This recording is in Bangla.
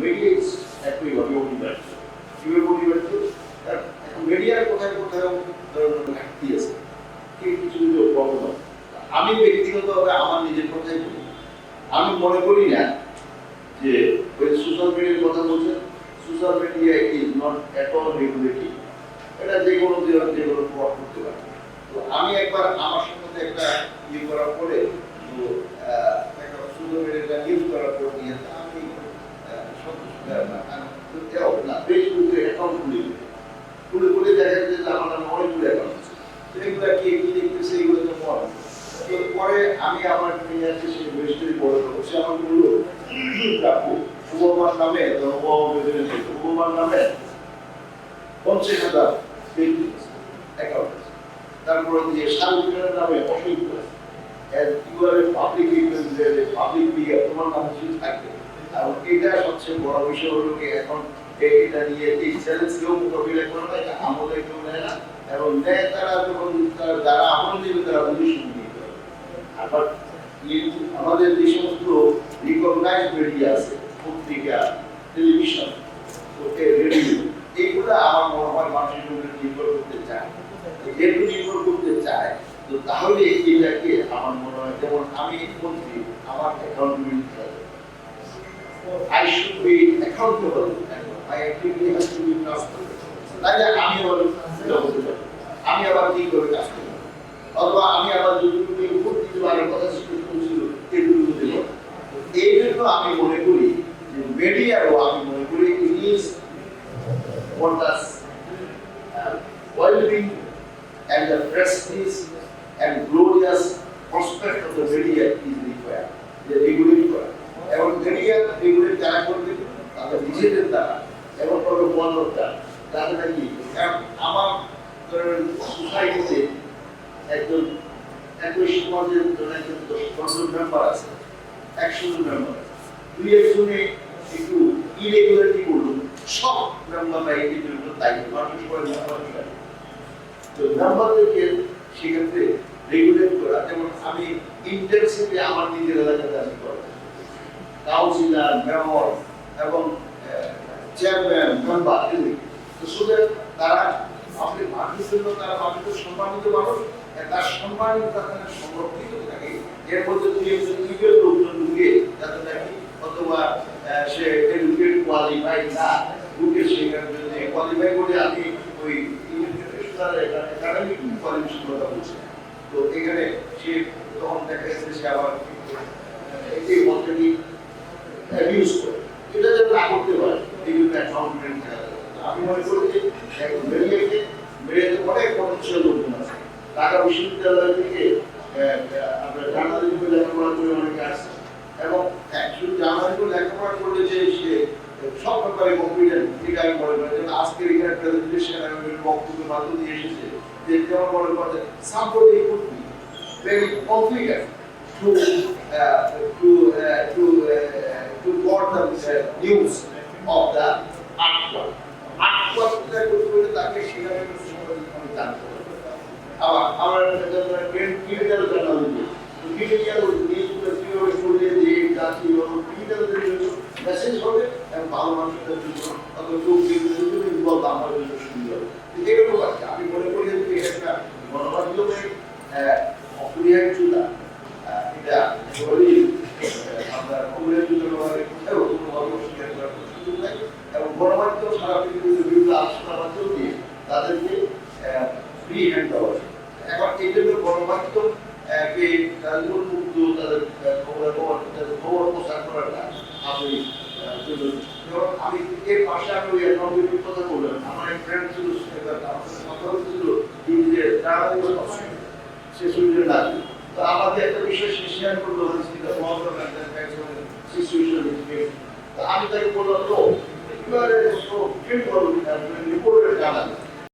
মিডিয়া একইভাবে অনিবার্য কীভাবে অনিবার্য এখন মিডিয়ার কোথায় ধরুন ঘাটতি আছে। কি কিছু কিছু প্রবলেম আমি ব্যক্তিগতভাবে আমার নিজের কথাই বলি। আমি মনে করি না যে ওই সোশ্যাল মিডিয়ার কথা বলছেন social media is not at all regulative এটা যে কোনো যে কোনো প্রভাব করতে পারে। তো আমি একবার আমার সম্বন্ধে একটা ইয়ে করার পরে আমি আমার নিয়ে আসছি সেই বড় লোক সে বলল কাকু নামে নামে পঞ্চাশ হাজার তারপরে সার্ভিসের নামে আর এটা সবচেয়ে বড় বিষয় হলো এখন কেউ নেয় না। এবং নেয় তারা যখন যারা তারা শুনে নিতে হবে আবার এই- আমাদের যে সমস্ত রিকগনাইজ মিডিয়া আছে, পত্রিকা টেলিভিশন রেডিও এইগুলো আমার মনে হয় মানুষের উপরে নির্ভর করতে চায় যেহেতু নির্ভর করতে চায়, তো তাহলে এটাকে আমার মনে হয়, যেমন আমি মন্ত্রী আমার accountability I should be accountable and my activity has to be transparent. তাইলে আমি আবার। আমি আবার কি করে কাজ করব অথবা আমি আবার যদি উপর দিতে কথা করেছিল এগুলো দিতে পারি এই জন্য আমি মনে করি যে মিডিয়ারও আমি মনে করি is what does uh, well-being and the prestige and glorious prospect of the media is যে রেগুলেট করা এবং মিডিয়া রেগুলেট যারা করবে তাদের নিজেদের দ্বারা এবং কোনো বন্ধটা তাদের নাকি আমার সোসাইটিতে একজন একই সমাজের একজন দশ পনেরো মেম্বার আছে, একশো জন মেম্বার আছে। দুই একজনে একটু ইরেগুলারিটি করল সব মেম্বাররা জন্য দায়িত্ব মানুষ মেম্বার তো মেম্বারদেরকে সেক্ষেত্রে রেগুলেট করা, যেমন আমি ইন্টেন্সিভলি আমার নিজের এলাকাতে আমি করি। কাউন্সিলর, মেয়র এবং চেয়ারম্যান মেম্বার তো সুতরাং তারা, আপনি মানুষের জন্য তারা মানুষের সম্মানিত মানুষ তার সম্মানিত তাদের সংরক্ষিত থাকে, এর মধ্যে দুই একজন লিগেল লোকজন ঢুকে, যাতে নাকি অথবা সে এডুকেট কোয়ালিফাই না ঢুকে সেখানে যদি কোয়ালিফাই করে আমি ওই একাডেমিক কোয়ালিফিকেশন কথা বলছি। তো এখানে সে তখন দেখা গেছে সে আবার এই মন্ত্রী অ্যাবিউজ করে। এটা যেন না করতে পারে এগুলো অ্যাকাউন্টমেন্ট আমি মনে করি যে এক মিডিয়াকে মিডিয়াতে অনেক পরিচ্ছন্ন লোকজন আছে। ঢাকা বিশ্ববিদ্যালয় থেকে লেখাপড়া করে অনেকে আসছে এবং লেখাপড়া করলে যে সে সব ব্যাপারে আমি মনে করি যেমন আজকের এখানে প্রেজেন্টেশন আমি বক্তব্য দিয়ে এসেছে যে যেমন মনে to uh, to uh, to got the uh, news of the artwork. Artwork করতে তাকে সেখানে জানতে হবে। আবার আমার ক্রিটিক্যাল জার্নালিজম ক্রিটিক্যাল নিউজগুলো কীভাবে করলে যে জাতি ক্রিটিক্যাল মানুষদের জন্য অথবা লোক জন্য সুন্দর হবে এরকম আমি মনে করি যে একটা গণমাধ্যমের অপরিহার্যতা এটা আহ, আমরা কোথাও করার সুযোগ নাই এবং গণমাধ্যম সারা বিভিন্ন আলোচনার মাধ্যম দিয়ে তাদেরকে ফ্রি হ্যান্ড দেওয়া এই জন্য গণমাধ্যম কে উন্মুক্ত তাদের তাদের খবর প্রচার করাটা। যেমন আমি এর পাশে আমি ওই কথা বললাম। আমার এক ফ্রেন্ড ছিল কথা হচ্ছিল সে সুযোগ না তো আমাদের একটা বিষয় সে শেয়ার করল গান্ধী সিচুয়েশন আমি তাকে বললাম, তো, এবারে তো ফিল্ড করো রিপোর্টের জানান